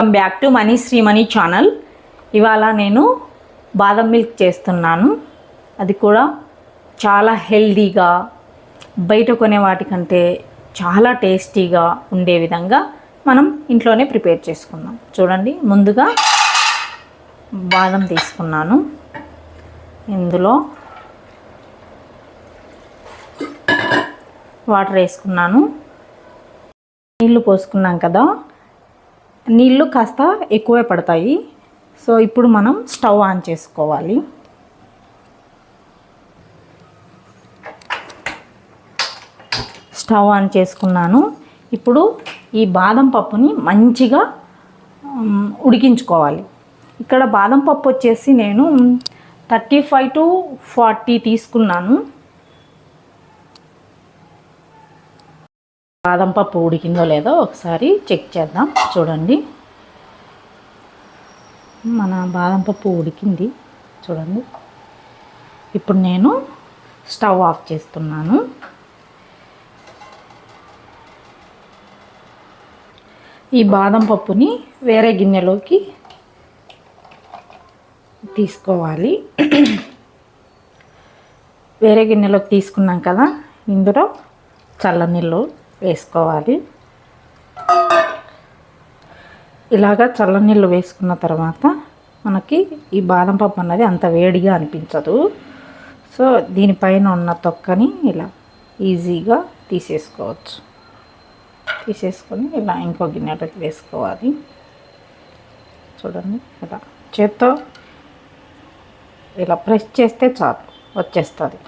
Welcome back to Mani Srimani channel ఇవాళ నేను బాదం మిల్క్ చేస్తున్నాను. అది కూడా చాలా హెల్దీగా బయట కొనే వాటికంటే చాలా టేస్టీగా ఉండే విధంగా మనం ఇంట్లోనే ప్రిపేర్ చేసుకుందాం. చూడండి ముందుగా బాదం తీసుకున్నాను. ఇందులో వాటర్ వేసుకున్నాను. నీళ్ళు పోసుకున్నాం కదా నీళ్ళు కాస్త ఎక్కువే పడతాయి. సో ఇప్పుడు మనం స్టవ్ ఆన్ చేసుకోవాలి. స్టవ్ ఆన్ చేసుకున్నాను. ఇప్పుడు ఈ బాదం పప్పుని మంచిగా ఉడికించుకోవాలి. ఇక్కడ బాదం పప్పు వచ్చేసి నేను థర్టీ ఫైవ్ టు ఫార్టీ తీసుకున్నాను. బాదం పప్పు ఉడికిందో లేదో ఒకసారి చెక్ చేద్దాం. చూడండి. మన బాదం పప్పు ఉడికింది. చూడండి. ఇప్పుడు నేను స్టవ్ ఆఫ్ చేస్తున్నాను. ఈ బాదం పప్పుని వేరే గిన్నెలోకి తీసుకోవాలి. వేరే గిన్నెలోకి తీసుకున్నాం కదా. ఇందులో చల్లనీళ్ళు వేసుకోవాలి. ఇలాగా చల్లనీళ్ళు వేసుకున్న తర్వాత మనకి ఈ బాదం పప్పు అన్నది అంత వేడిగా అనిపించదు. సో దీనిపైన ఉన్న తొక్కని ఇలా ఈజీగా తీసేసుకోవచ్చు. తీసేసుకొని ఇలా ఇంకో గిన్నెలోకి వేసుకోవాలి. చూడండి ఇలా చేత్తో ఇలా ప్రెస్ చేస్తే చాలు వచ్చేస్తుంది.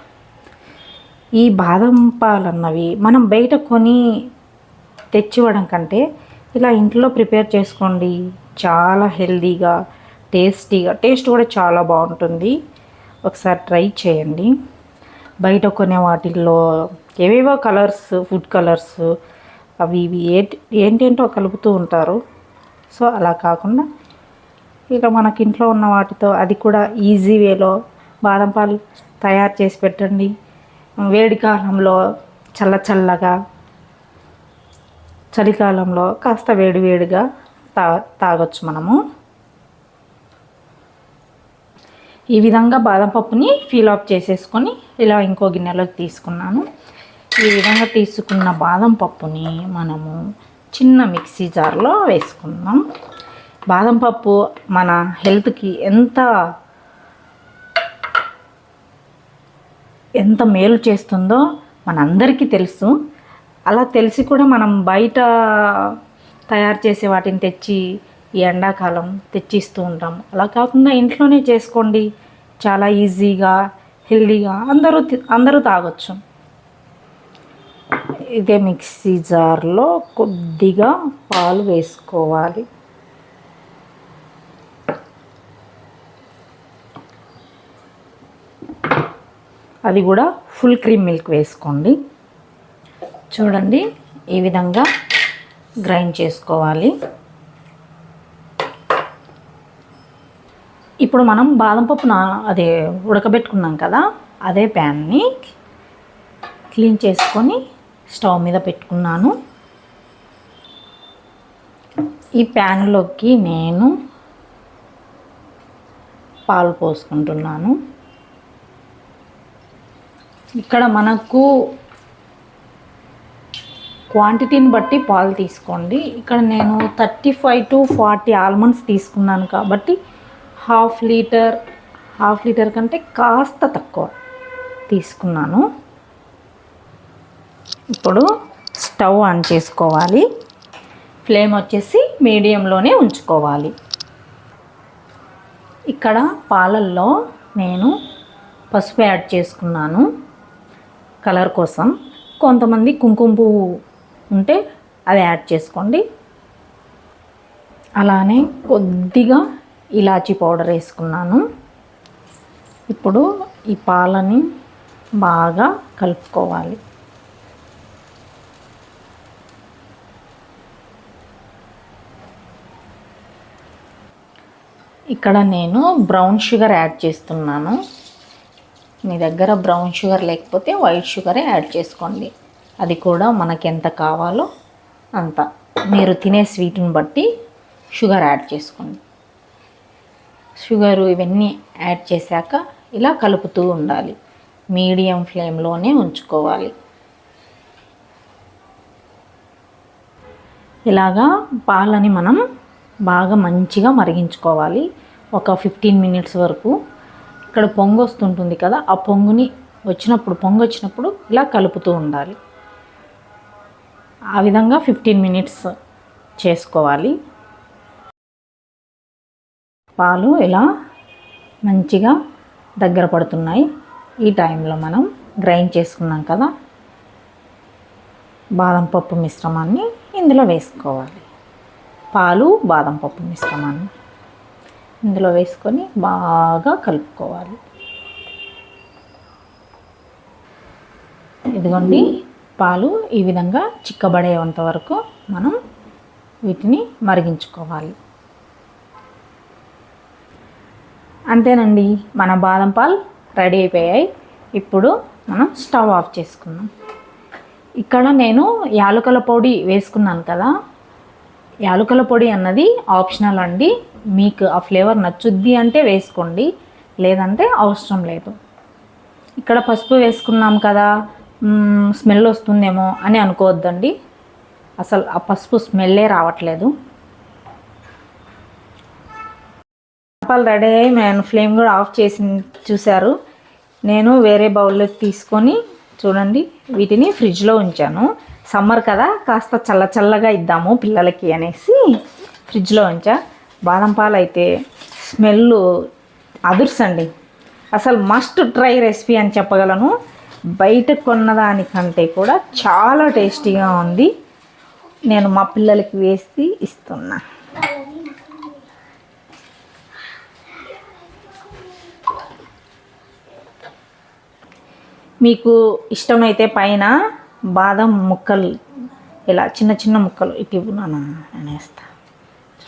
ఈ బాదం పాలు అన్నవి మనం బయట కొని తెచ్చివ్వడం కంటే ఇలా ఇంట్లో ప్రిపేర్ చేసుకోండి. చాలా హెల్దీగా టేస్టీగా టేస్ట్ కూడా చాలా బాగుంటుంది. ఒకసారి ట్రై చేయండి. బయట కొనే వాటిల్లో ఏవేవో కలర్స్ ఫుడ్ కలర్స్ అవి ఇవి ఏంటేంటో కలుపుతూ ఉంటారు. సో అలా కాకుండా ఇలా మనకి ఇంట్లో ఉన్న వాటితో అది కూడా ఈజీ వేలో బాదం పాలు తయారు చేసి పెట్టండి. వేడి కాలంలో చల్ల చల్లగా చలికాలంలో కాస్త వేడి వేడిగా తా తాగొచ్చు మనము. ఈ విధంగా బాదం పప్పుని ఫీల్ ఆఫ్ చేసేసుకొని ఇలా ఇంకో గిన్నెలోకి తీసుకున్నాను. ఈ విధంగా తీసుకున్న బాదం పప్పుని మనము చిన్న మిక్సీ జార్లో వేసుకుందాం. బాదం పప్పు మన హెల్త్కి ఎంత ఎంత మేలు చేస్తుందో మనందరికీ తెలుసు. అలా తెలిసి కూడా మనం బయట తయారు చేసే వాటిని తెచ్చి ఈ ఎండాకాలం తెచ్చిస్తూ ఉంటాం. అలా కాకుండా ఇంట్లోనే చేసుకోండి. చాలా ఈజీగా హెల్దీగా అందరూ అందరూ తాగొచ్చు. ఇదే మిక్సీ జార్లో కొద్దిగా పాలు వేసుకోవాలి. అది కూడా ఫుల్ క్రీమ్ మిల్క్ వేసుకోండి. చూడండి ఈ విధంగా గ్రైండ్ చేసుకోవాలి. ఇప్పుడు మనం బాదం పప్పు నా అదే ఉడకబెట్టుకున్నాం కదా అదే ప్యాన్ని క్లీన్ చేసుకొని స్టవ్ మీద పెట్టుకున్నాను. ఈ ప్యాన్లోకి నేను పాలు పోసుకుంటున్నాను. ఇక్కడ మనకు క్వాంటిటీని బట్టి పాలు తీసుకోండి. ఇక్కడ నేను thirty five to forty almonds తీసుకున్నాను కాబట్టి హాఫ్ లీటర్ హాఫ్ లీటర్ కంటే కాస్త తక్కువ తీసుకున్నాను. ఇప్పుడు స్టవ్ ఆన్ చేసుకోవాలి. ఫ్లేమ్ వచ్చేసి మీడియంలోనే ఉంచుకోవాలి. ఇక్కడ పాలల్లో నేను పసుపు యాడ్ చేసుకున్నాను. కలర్ కోసం కొంతమంది కుంకుమ పువ్వు ఉంటే అది యాడ్ చేసుకోండి. అలానే కొద్దిగా ఇలాచీ పౌడర్ వేసుకున్నాను. ఇప్పుడు ఈ పాలని బాగా కలుపుకోవాలి. ఇక్కడ నేను బ్రౌన్ షుగర్ యాడ్ చేస్తున్నాను. మీ దగ్గర బ్రౌన్ షుగర్ లేకపోతే వైట్ షుగరే యాడ్ చేసుకోండి. అది కూడా మనకి ఎంత కావాలో అంత. మీరు తినే స్వీట్ని బట్టి షుగర్ యాడ్ చేసుకోండి. షుగరు ఇవన్నీ యాడ్ చేశాక ఇలా కలుపుతూ ఉండాలి. మీడియం ఫ్లేమ్లోనే ఉంచుకోవాలి. ఇలాగా పాలని మనం బాగా మంచిగా మరిగించుకోవాలి. ఒక ఫిఫ్టీన్ మినిట్స్ వరకు ఇక్కడ పొంగు వస్తుంటుంది కదా ఆ పొంగుని వచ్చినప్పుడు పొంగు వచ్చినప్పుడు ఇలా కలుపుతూ ఉండాలి. ఆ విధంగా ఫిఫ్టీన్ మినిట్స్ చేసుకోవాలి. పాలు ఇలా మంచిగా దగ్గర పడుతున్నాయి. ఈ టైంలో మనం గ్రైండ్ చేసుకున్నాం కదా బాదం పప్పు మిశ్రమాన్ని ఇందులో వేసుకోవాలి. పాలు బాదం పప్పు మిశ్రమాన్ని. ఇందులో వేసుకొని బాగా కలుపుకోవాలి. ఇదిగోండి పాలు ఈ విధంగా చిక్కబడేంత వరకు మనం వీటిని మరిగించుకోవాలి. అంతేనండి మన బాదం పాలు రెడీ అయిపోయాయి. ఇప్పుడు మనం స్టవ్ ఆఫ్ చేసుకుందాం. ఇక్కడ నేను యాలకుల పొడి వేసుకున్నాను కదా. యాలకుల పొడి అన్నది ఆప్షనల్ అండి. మీకు ఆ ఫ్లేవర్ నచ్చుద్ది అంటే వేసుకోండి. లేదంటే అవసరం లేదు. ఇక్కడ పసుపు వేసుకున్నాం కదా స్మెల్ వస్తుందేమో అని అనుకోవద్దండి. అసలు ఆ పసుపు స్మెల్లే రావట్లేదు. చేపలు రెడీ అయ్యి నేను ఫ్లేమ్ కూడా ఆఫ్ చేసి చూశారు. నేను వేరే బౌల్లో తీసుకొని చూడండి వీటిని ఫ్రిడ్జ్లో ఉంచాను. సమ్మర్ కదా కాస్త చల్ల చల్లగా ఇద్దాము పిల్లలకి అనేసి ఫ్రిడ్జ్లో ఉంచా. బాదం పాలు అయితే స్మెల్ అదుర్సండి. అసలు మస్ట్ ట్రై రెసిపీ అని చెప్పగలను. బయట కొన్నదానికంటే కూడా చాలా టేస్టీగా ఉంది. నేను మా పిల్లలకి వేసి ఇస్తున్నా. మీకు ఇష్టమైతే పైన బాదం ముక్కలు ఇలా చిన్న చిన్న ముక్కలు ఇటు ఇవ్వు నేను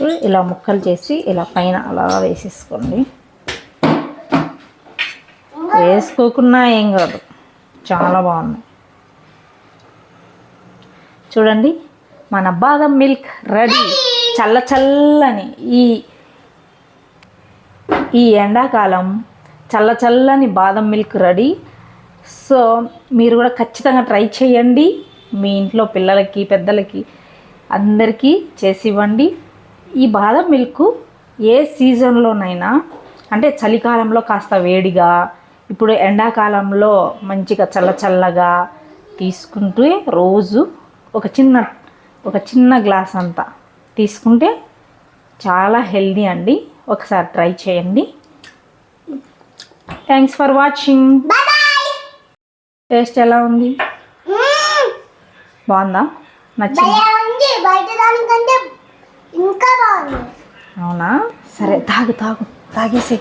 ఇప్పుడు ఇలా ముక్కలు చేసి ఇలా పైన అలా వేసేసుకోండి. వేసుకోకున్నా ఏం కాదు. చాలా బాగుంది చూడండి మన బాదం మిల్క్ రెడీ. చల్ల చల్లని ఈ ఈ ఎండాకాలం చల్ల చల్లని బాదం మిల్క్ రెడీ. సో మీరు కూడా ఖచ్చితంగా ట్రై చేయండి. మీ ఇంట్లో పిల్లలకి పెద్దలకి అందరికీ చేసి ఇవ్వండి. ఈ బాదం మిల్క్ ఏ సీజన్లోనైనా అంటే చలికాలంలో కాస్త వేడిగా ఇప్పుడు ఎండాకాలంలో మంచిగా చల్ల చల్లగా తీసుకుంటూ రోజు ఒక చిన్న ఒక చిన్న గ్లాస్ అంతా తీసుకుంటే చాలా హెల్దీ అండి. ఒకసారి ట్రై చేయండి. Thanks for watching. టేస్ట్ ఎలా ఉంది? బాగుందా? నచ్చింది భలే ఉంది బయట దానికంటే ఇంకా బాగుంది అవునా? సరే తాగు తాగు. తాగేసి